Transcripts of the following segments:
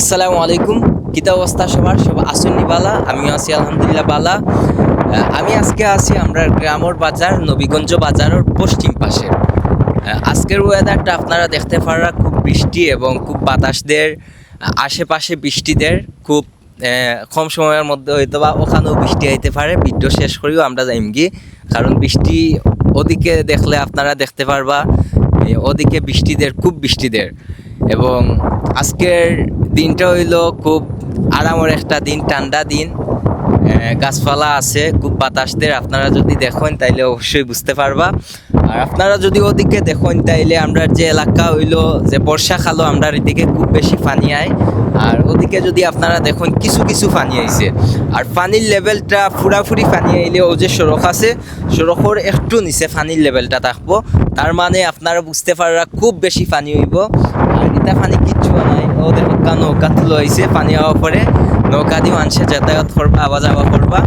আসসালামু আলাইকুম। কিতা অবস্থা সবার? সব আসুন বালা? আমিও আছি, আলহামদুলিল্লাহ, বালা। আমি আজকে আছি আমরা গ্রামর বাজার, নবীগঞ্জ বাজারের পশ্চিম পাশে। আজকের ওয়েদারটা আপনারা দেখতে পারা খুব বৃষ্টি এবং খুব বাতাসদের, আশেপাশে বৃষ্টিদের খুব কম সময়ের মধ্যে হয়তো বা ওখানেও বৃষ্টি হইতে পারে। ভিডিও শেষ করেও, আমরা যাইম গিয়ে কারণ বৃষ্টি ওদিকে দেখলে আপনারা দেখতে পারবা ওদিকে বৃষ্টিদের, খুব বৃষ্টিদের। এবং আজকের দিনটা হইল খুব আরামের একটা দিন ঠান্ডা দিন। গাছপালা আছে, খুব বাতাসদের আপনারা যদি দেখেন, তাইলে অবশ্যই বুঝতে পারবা। আর আপনারা যদি ওদিকে দেখেন, তাইলে আমরা যে এলাকা হইল, যে বর্ষাকালও আমরা এদিকে খুব বেশি পানি আয়। আর ওদিকে যদি আপনারা দেখেন, কিছু কিছু পানি আইছে। আর পানির লেভেলটা ফুরাফুরি পানি আইলে, ও যে সড়ক আছে, সড়কের একটু নিচে পানির লেভেলটা থাকব। তার মানে আপনারা বুঝতে পারা খুব বেশি পানি হইব। আর এটা পানি কিচ্ছু নাই। ও দেখো নৌকা তুলো হয়েছে পানি হওয়া পরে। নৌকা দিয়ে মানুষের যাতায়াত করবা, আওয়া যাওয়া করবা।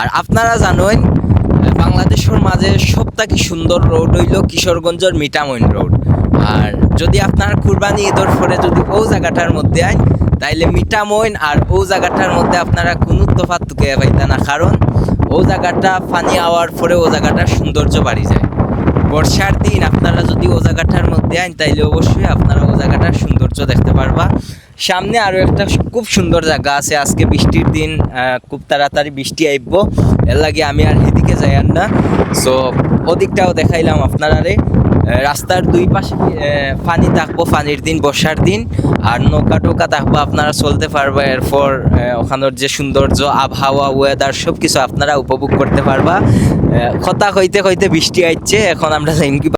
আর আপনারা জানেন বাংলাদেশের মাঝে সবথেকে সুন্দর রোড হইল কিশোরগঞ্জের মিটামইন রোড আর যদি আপনার কুরবানি ঈদর পরে যদি ও জায়গাটার মধ্যে আইন তাইলে মিটামইন আর ও জায়গাটার মধ্যে আপনারা কোনো তফাৎ তুকে পাইতা না। কারণ ও জায়গাটা পানি আওয়ার পরে ও জায়গাটার সৌন্দর্য বাড়ি যায়। বর্ষার দিন আপনারা যদি ও জায়গাটার মধ্যে আইন, তাইলে অবশ্যই আপনারা ও জায়গাটার সৌন্দর্য দেখতে পারবা। সামনে আরও একটা খুব সুন্দর জায়গা আছে। আজকে বৃষ্টির দিন খুব তাড়াতাড়ি বৃষ্টি আইব। এর লাগে আমি আর এদিকে যাই আর না। সো ওদিকটাও দেখাইলাম আপনারারে। রাস্তার দুই পাশে পানি থাকব, পানির দিন, বর্ষার দিন। আর নৌকা টোকা থাকব, আপনারা চলতে পারবা। এরপর ওখানের যে সৌন্দর্য, আবহাওয়া ওয়েদার সব কিছু আপনারা উপভোগ করতে পারবা। কথা হইতে কইতে বৃষ্টি আইচ্ছে। এখন আমরা যাইম